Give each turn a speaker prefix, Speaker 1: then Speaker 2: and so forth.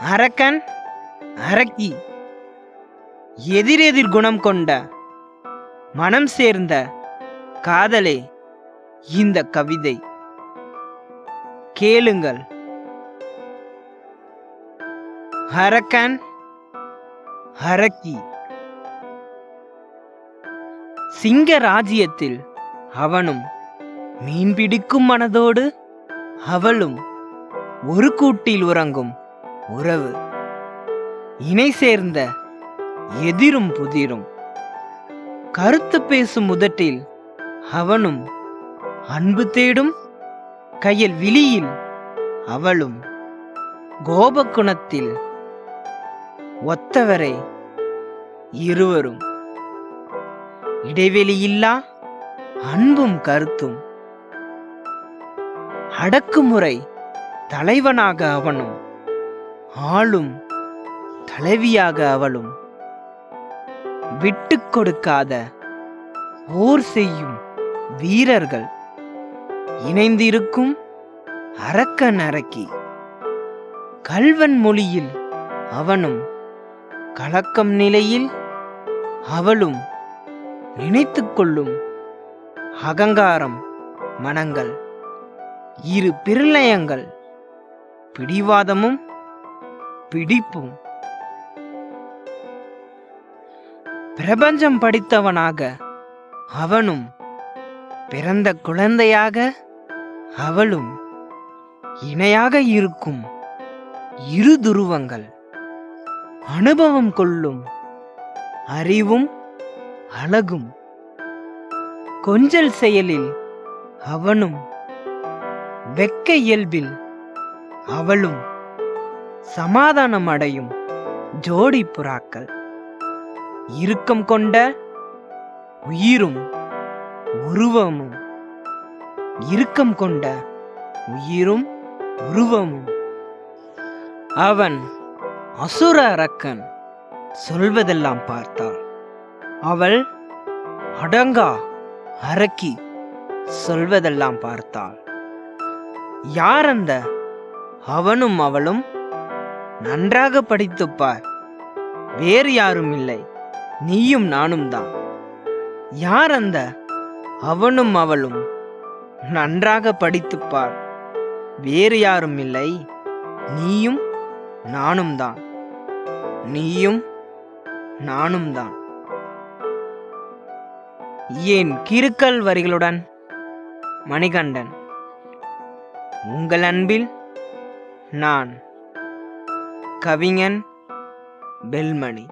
Speaker 1: அரக்கன் அரக்கி. எதிரெதிர் குணம் கொண்ட மனம் சேர்ந்த காதலே இந்த கவிதை. கேளுங்கள். அரக்கன் அரக்கி. சிங்க ராஜ்யத்தில் அவனும் மீன் பிடிக்கும் மனதோடு அவளும் ஒரு கூட்டில் உறங்கும் உறவு. இணை சேர்ந்த எதிரும் புதிரும். கருத்து பேசும் முதட்டில் அவனும் அன்பு தேடும் கையில் விழியில் அவளும். கோபகுணத்தில் ஒத்தவரை இருவரும். இடைவெளியில்லா அன்பும் கருத்தும். அடக்குமுறை தலைவனாக அவனும். ஆளும் தலைவியாக அவளும். விட்டு கொடுக்காத போர் செய்யும் வீரர்கள். இணைந்திருக்கும் அரக்கன் அரக்கி கல்வன் மொழியில் அவனும் கலக்கம் நிலையில் அவளும் நினைத்து கொள்ளும் அகங்காரம் மனங்கள். இரு பிரளயங்கள் பிடிவாதமும் பிடிப்பும். பிரபஞ்சம் படித்தவனாக அவனும் பிறந்த குழந்தையாக அவளும் இணையாக இருக்கும் இரு துருவங்கள் அனுபவம் கொள்ளும் அறிவும் அழகும். கொஞ்சல் செயலில் அவனும் வெக்க இயல்பில் அவளும் சமாதானம் அடையும். ஜோடி புறாக்கள். இறுக்கம் கொண்ட உயிரும் உருவமும். இறுக்கம் கொண்ட உயிரும் உருவமும். அவன் அசுர அரக்கன் சொல்வதெல்லாம் பார்த்தாள். அவள் அடங்கா அரக்கி சொல்வதெல்லாம் பார்த்தாள். யார் அந்த? அவனும் அவளும் நன்றாக படித்துப்பார். வேறு யாரும் இல்லை. நீயும் நானும் தான். யார் அந்த? அவனும் அவளும். நன்றாக படித்துப்பார். வேறு யாரும் இல்லை. நீயும் நானும் தான். நீயும் நானும் தான். ஏன் கிறுக்கல் வரிகளுடன்? மணிகண்டன். உங்கள் அன்பில் நான். கவிஞன் பெல்மணி.